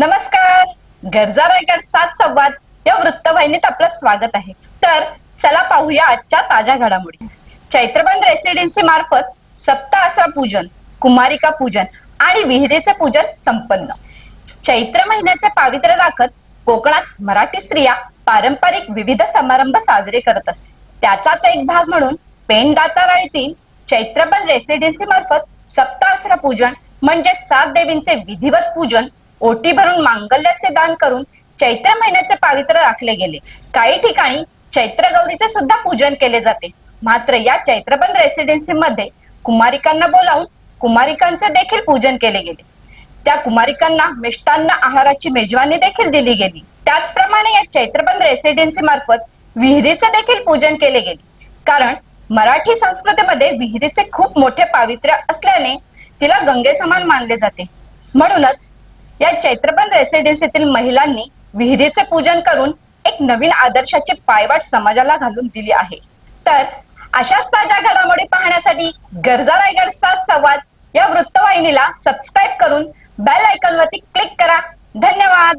नमस्कार. गरजा रायगड सात संवाद. या वृत्तवाहिनीत आपलं स्वागत आहे. तर चला पाहूया आजच्या ताज्या घडामोडी. चैत्रबंद रेसिडेन्सी मार्फत सप्ताह पूजन कुमारिका पूजन आणि विहिरेचे पूजन संपन्न. चैत्र महिन्याचे पावित्र्य राखत कोकणात मराठी स्त्रिया पारंपरिक विविध समारंभ साजरे करत असते. त्याचाच एक भाग म्हणून पेण दाताराळीतील चैत्रबंद रेसिडेन्सी मार्फत सप्ताह पूजन म्हणजे सात देवींचे विधिवत पूजन ओटी भरून मांगल्याचे दान करून चैत्र महिन्याचे पावित्र्य राखले गेले. काही ठिकाणी चैत्र गौरीचे सुद्धा पूजन केले जाते. मात्र या चैत्रबंद रेसिडेन्सी मध्ये कुमारिकांना बोलावून कुमारिकांचे देखील पूजन केले गेले. त्या कुमारिकांना मिष्टान्न आहाराची मेजवानी देखील दिली गेली. त्याचप्रमाणे या चैत्रबंद रेसिडेन्सी मार्फत विहिरीचे देखील पूजन केले गेले. कारण मराठी संस्कृतीमध्ये विहिरीचे खूप मोठे पावित्र्य असल्याने तिला गंगे समान मानले जाते. म्हणूनच या चैत्रबंद रेसिडेन्सीतील महिलांनी विहिरीचे पूजन करून एक नवीन आदर्शाची पायवाट समाजाला घालून दिली आहे. तर अशाच ताज्या घडामोडी पाहण्यासाठी गरजा रायगड सात संवाद या वृत्तवाहिनीला सबस्क्राईब करून बेल आयकॉनवरती क्लिक करा. धन्यवाद!